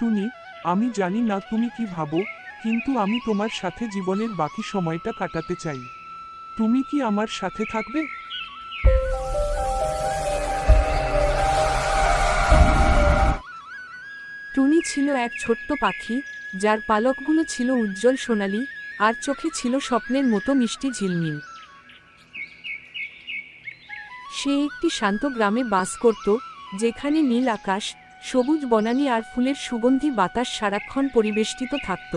টুনি, আমি জানি না তুমি কি ভাবো, কিন্তু আমি তোমার সাথে জীবনের বাকি সময়টা কাটাতে চাই। তুমি কি আমার সাথে থাকবে? টুনি ছিল এক ছোট্ট পাখি, যার পালকগুলো ছিল উজ্জ্বল সোনালি, আর চোখে ছিল স্বপ্নের মতো মিষ্টি ঝিলমিল। সে একটি শান্ত গ্রামে বাস করত, যেখানে নীল আকাশ সবুজ বনানী আর ফুলের সুগন্ধি বাতাস সারাক্ষণ পরিবেষ্টিত থাকত।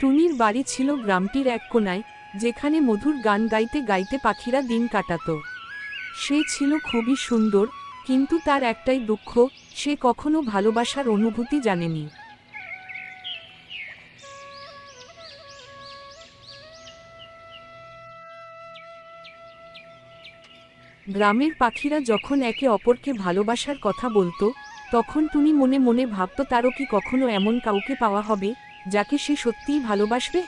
টুনির বাড়ি ছিল গ্রামটির এক কোনায়, যেখানে মধুর গান গাইতে গাইতে পাখিরা দিন কাটাত। সে ছিল খুবই সুন্দর, কিন্তু তার একটাই দুঃখ, সে কখনো ভালোবাসার অনুভূতি জানেনি। গ্রামের পাখিরা যখন একে অপরকে ভালোবাসার কথা বলতো, তখন টুনি মনে মনে ভাবত তারও কি কখনো এমন কাউকে পাওয়া হবে, যাকে সে সত্যিই ভালোবাসবে?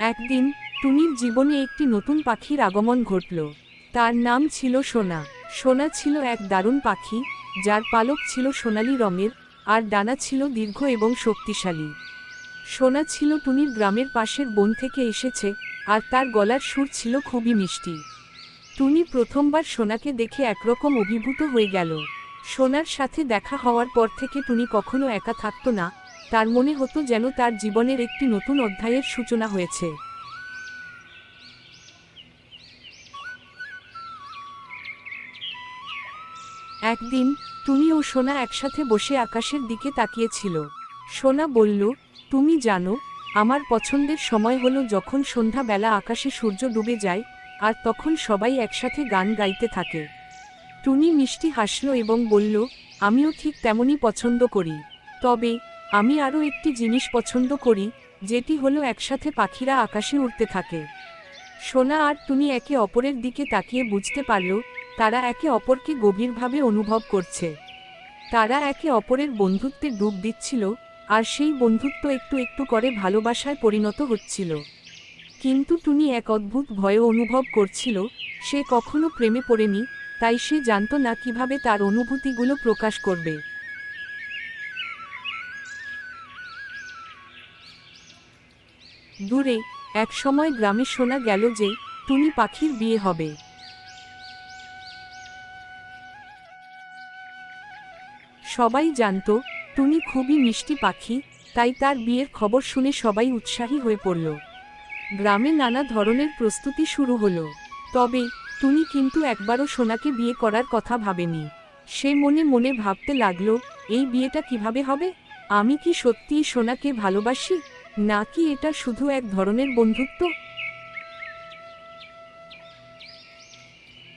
একদিন টুনির জীবনে একটি নতুন পাখির আগমন ঘটল। তার নাম ছিল সোনা। সোনা ছিল এক দারুণ পাখি, যার পালক ছিল সোনালী রঙের, আর ডানা ছিল দীর্ঘ এবং শক্তিশালী। সোনা ছিল টুনির গ্রামের পাশের বন থেকে এসেছে আর তার গলার সুর ছিল খুবই মিষ্টি। টুনি প্রথমবার সোনাকে দেখে একরকম অভিভূত হয়ে গেল। সোনার সাথে দেখা হওয়ার পর থেকে টুনি কখনো একা থাকত না, তার মনে হতো যেন তার জীবনের একটি নতুন অধ্যায়ের সূচনা হয়েছে। একদিন টুনি ও সোনা একসাথে বসে আকাশের দিকে তাকিয়েছিল। সোনা বলল, তুমি জানো আমার পছন্দের সময় হলো যখন সন্ধ্যাবেলা আকাশে সূর্য ডুবে যায়, আর তখন সবাই একসাথে গান গাইতে থাকে। টুনি মিষ্টি হাসল এবং বলল, আমিও ঠিক তেমনই পছন্দ করি। তবে, আমি আরও একটি জিনিস পছন্দ করি, যেটি হলো একসাথে পাখিরা আকাশে উড়তে থাকে। সোনা আর টুনি একে অপরের দিকে তাকিয়ে বুঝতে পারল, তারা একে অপরকে গভীরভাবে অনুভব করছে। তারা একে অপরের বন্ধুত্বে ডুব দিচ্ছিল আর সেই বন্ধুত্ব একটু একটু করে ভালোবাসায় পরিণত হচ্ছিল। কিন্তু টুনি এক অদ্ভুত ভয় অনুভব করছিল, সে কখনো প্রেমে পড়েনি, তাই সে জানত না কীভাবে তার অনুভূতিগুলো প্রকাশ করবে। দূরে, এক সময় গ্রামে শোনা গেল যে, টুনি পাখির বিয়ে হবে। সবাই জানত টুনি খুবই মিষ্টি পাখি, তাই তার বিয়ের খবর শুনে সবাই উৎসাহী হয়ে পড়ল। গ্রামে নানা ধরনের প্রস্তুতি শুরু হলো। তবে টুনি কিন্তু একবারও সোনাকে বিয়ে করার কথা ভাবেনি। সে মনে মনে ভাবতে লাগল, এই বিয়েটা কীভাবে হবে? আমি কি সত্যিই সোনাকে ভালোবাসি? নাকি এটা শুধু এক ধরনের বন্ধুত্ব?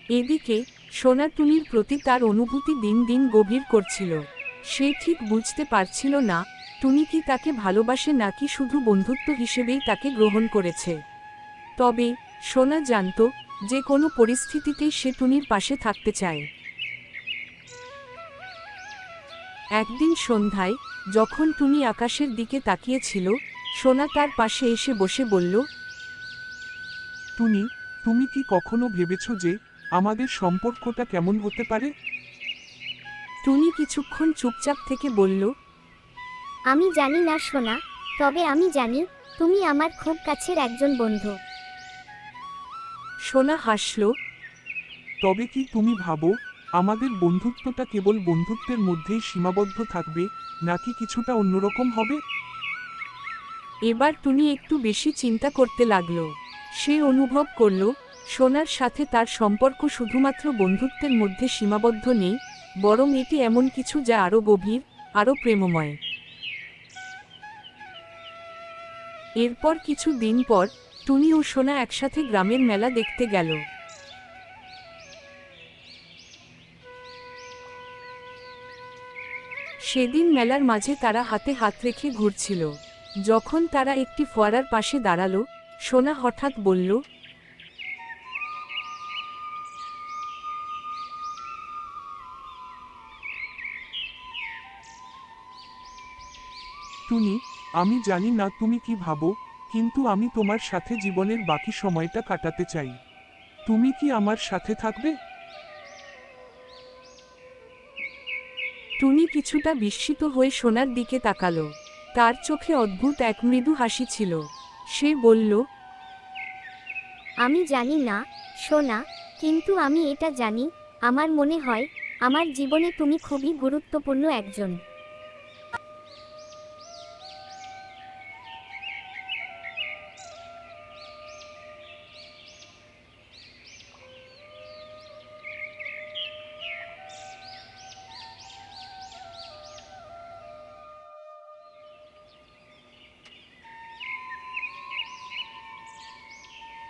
এদিকে, সোনা টুনির প্রতি তার অনুভূতি দিন দিন গভীর করছিল। সে ঠিক বুঝতে পারছিল না টুনি কি তাকে ভালোবাসে নাকি শুধু বন্ধুত্ব হিসেবেই তাকে গ্রহণ করেছে? তবে, সোনা জানত, যে কোনো পরিস্থিতিতেই সে টুনির পাশে থাকতে চায়। একদিন সন্ধ্যায়, যখন টুনি আকাশের দিকে তাকিয়েছিল, সোনা তার পাশে এসে বসে বলল, টুনি, তুমি কি কখনো ভেবেছ যে আমাদের সম্পর্কটা কেমন হতে পারে? টুনি কিছুক্ষণ চুপচাপ থেকে বলল আমি জানি না সোনা তবে আমি জানি তুমি আমার খুব কাছের একজন বন্ধু। সোনা হাসল তবে কি তুমি ভাবো আমাদের বন্ধুত্বটা কেবল বন্ধুত্বের মধ্যেই সীমাবদ্ধ থাকবে নাকি কিছুটা অন্যরকম হবে? এবার টুনি একটু বেশি চিন্তা করতে লাগল। সে অনুভব করল সোনার সাথে তার সম্পর্ক শুধুমাত্র বন্ধুত্বের মধ্যে সীমাবদ্ধ নেই বরং এটি এমন কিছু যা আরও গভীর, আরও প্রেমময়। এরপর কিছু দিন পর, টুনি ও সোনা একসাথে গ্রামের মেলা দেখতে গেল। সেদিন মেলার মাঝে তারা হাতে হাত রেখে ঘুরছিল। যখন তারা একটি ফোয়ারার পাশে দাঁড়াল, সোনা হঠাৎ বলল টুনি আমি জানি না তুমি কি ভাবো কিন্তু আমি তোমার সাথে জীবনের বাকি সময়টা কাটাতে চাই। তুমি কি আমার সাথে থাকবে? টুনি কিছুটা বিস্মিত হয়ে সোনার দিকে তাকালো। তার চোখে অদ্ভুত এক মৃদু হাসি ছিল। সে বলল আমি জানি না সোনা কিন্তু আমি এটা জানি আমার মনে হয় আমার জীবনে তুমি খুবই গুরুত্বপূর্ণ একজন।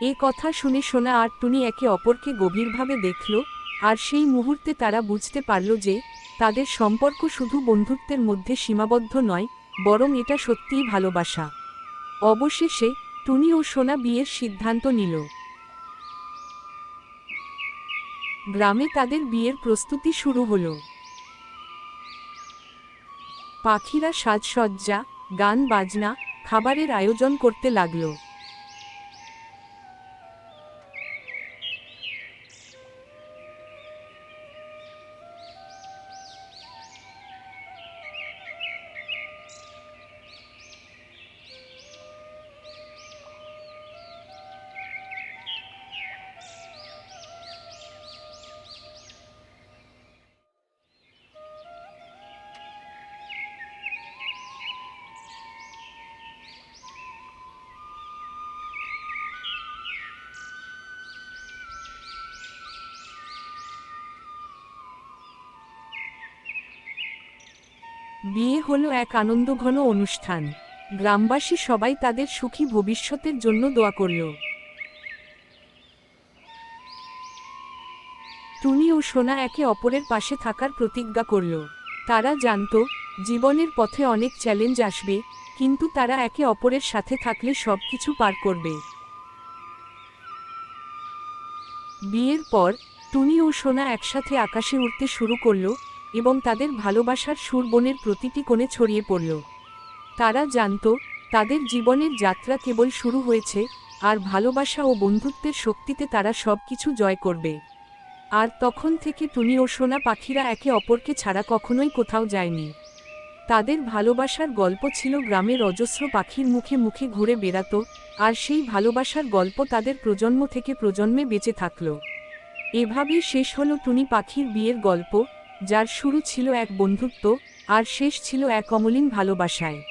এ কথা শুনে সোনা আর টুনি একে অপরকে গভীরভাবে দেখল, আর সেই মুহূর্তে তারা বুঝতে পারল যে, তাদের সম্পর্ক শুধু বন্ধুত্বের মধ্যে সীমাবদ্ধ নয়, বরং এটা সত্যিই ভালোবাসা। অবশেষে, টুনি ও সোনা বিয়ের সিদ্ধান্ত নিল। গ্রামে তাদের বিয়ের প্রস্তুতি শুরু হলো। পাখিরা সাজসজ্জা, গান বাজনা, খাবারের আয়োজন করতে লাগল। বিয়ে হলো এক আনন্দঘন অনুষ্ঠান। গ্রামবাসী সবাই তাদের সুখী ভবিষ্যতের জন্য দোয়া করল। টুনি ও সোনা একে অপরের পাশে থাকার প্রতিজ্ঞা করল। তারা জানত, জীবনের পথে অনেক চ্যালেঞ্জ আসবে, কিন্তু তারা একে অপরের সাথে থাকলে সবকিছু পার করবে। বিয়ের পর, টুনি ও সোনা একসাথে আকাশে উঠতে শুরু করল এবং তাদের ভালোবাসার সুর বনের প্রতিটি কোণে ছড়িয়ে পড়ল। তারা জানত, তাদের জীবনের যাত্রা কেবল শুরু হয়েছে, আর ভালোবাসা ও বন্ধুত্বের শক্তিতে তারা সব কিছু জয় করবে। আর তখন থেকে টুনি ও সোনা পাখিরা একে অপরকে ছাড়া কখনোই কোথাও যায়নি। তাদের ভালোবাসার গল্প ছিল গ্রামের অজস্র পাখির মুখে মুখে ঘুরে বেড়াত, আর সেই ভালোবাসার গল্প তাদের প্রজন্ম থেকে প্রজন্মে বেঁচে থাকল। এভাবেই শেষ হলো টুনি পাখির বিয়ের গল্প যার শুরু ছিল এক বন্ধুত্ব আর শেষ ছিল এক অমলিন ভালোবাসায়।